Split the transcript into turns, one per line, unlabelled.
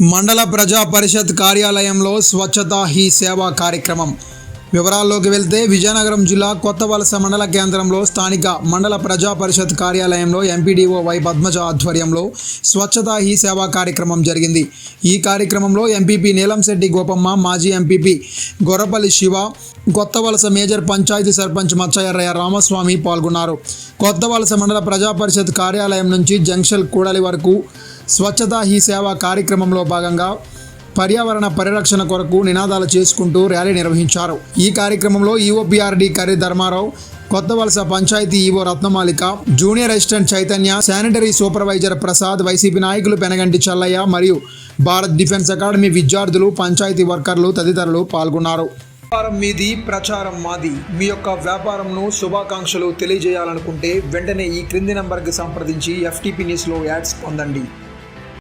మండల ప్రజా పరిషత్ కార్యాలయంలో స్వచ్ఛతా హీ సేవా కార్యక్రమం. వివరాల్లోకి వెళ్తే విజయనగరం జిల్లా కొత్త వలస మండల కేంద్రంలో స్థానిక మండల ప్రజా పరిషత్ కార్యాలయంలో ఎంపీడీఓ వై పద్మజ ఆధ్వర్యంలో స్వచ్ఛతా హీ సేవా కార్యక్రమం జరిగింది. ఈ కార్యక్రమంలో ఎంపీపీ నీలంశెట్టి గోపమ్మ మాజీ MPP Gorrapalli Siva Kothavalasa major panchayat sarpanch మచ్చయ్యరయ్య రామస్వామి పాల్గొన్నారు. కొత్త వలస మండల ప్రజా పరిషత్ కార్యాలయం నుంచి జంక్షన్ కూడలి వరకు స్వచ్ఛతా హీ సేవ కార్యక్రమంలో భాగంగా పర్యావరణ పరిరక్షణ కొరకు నినాదాలు చేసుకుంటూ ర్యాలీ నిర్వహించారు. ఈ కార్యక్రమంలో ఈఓబీఆర్డీ Karri Dharmarao Kothavalasa panchayat EO Ratnamalika junior assistant Chaitanya sanitary supervisor Prasad YCP నాయకులు పెనగంటి చల్లయ్య మరియు భారత్ డిఫెన్స్ అకాడమీ విద్యార్థులు పంచాయతీ వర్కర్లు తదితరులు పాల్గొన్నారు. వ్యాపారం మీది ప్రచారం మాది. మీ యొక్క వ్యాపారంను శుభాకాంక్షలు తెలియజేయాలనుకుంటే వెంటనే ఈ క్రింది నంబర్కి సంప్రదించి ఎఫ్టీపీ న్యూస్లో యాడ్స్ పొందండి.